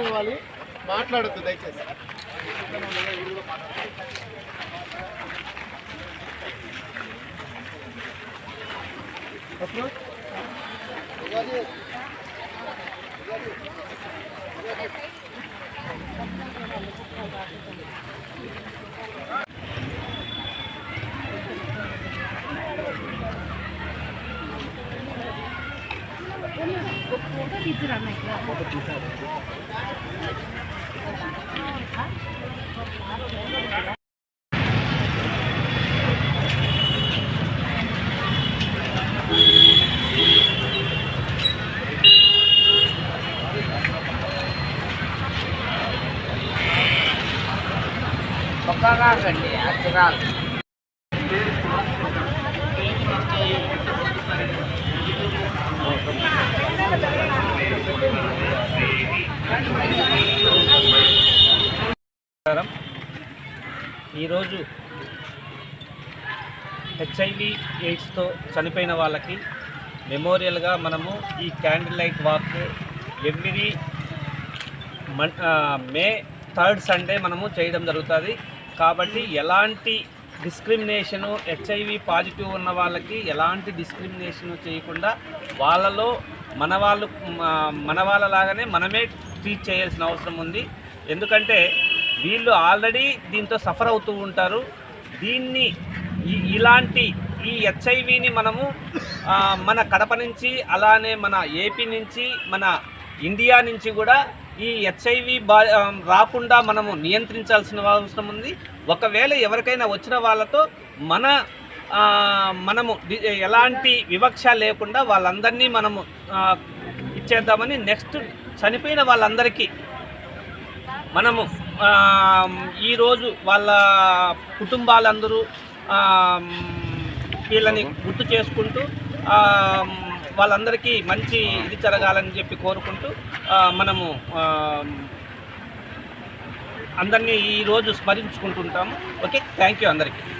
ఇవ్వాలి మాట్లాడద్దు దయచేసి ఒక్కగాకండి అక్షరాలు నమస్కారం ఈరోజు హెచ్ఐవి ఎయిడ్స్తో చనిపోయిన వాళ్ళకి మెమోరియల్గా మనము ఈ candle light walk every Mann May third Sunday మనము చేయడం జరుగుతుంది. కాబట్టి ఎలాంటి డిస్క్రిమినేషను హెచ్ఐవి పాజిటివ్ ఉన్న వాళ్ళకి ఎలాంటి డిస్క్రిమినేషను చేయకుండా వాళ్ళలో మన వాళ్ళు మన వాళ్ళలాగానే మనమే ట్రీట్ చేయాల్సిన అవసరం ఉంది. ఎందుకంటే వీళ్ళు ఆల్రెడీ దీంతో సఫర్ అవుతూ ఉంటారు. దీన్ని ఇలాంటి ఈ హెచ్ఐవిని మనము మన కడప నుంచి అలానే మన ఏపీ నుంచి మన ఇండియా నుంచి కూడా ఈ హెచ్ఐవి బా రాకుండా మనము నియంత్రించాల్సిన అవసరం ఉంది. ఒకవేళ ఎవరికైనా వచ్చిన వాళ్ళతో మన మనము ఎలాంటి వివక్ష లేకుండా వాళ్ళందరినీ మనము ఇచ్చేద్దామని నెక్స్ట్ చనిపోయిన వాళ్ళందరికీ మనము ఈరోజు వాళ్ళ కుటుంబాలందరూ వీళ్ళని గుర్తు చేసుకుంటూ వాళ్ళందరికీ మంచి ఇది జరగాలని చెప్పి కోరుకుంటూ మనము అందరినీ ఈరోజు స్మరించుకుంటుంటాము. ఓకే థ్యాంక్ యూ అందరికీ.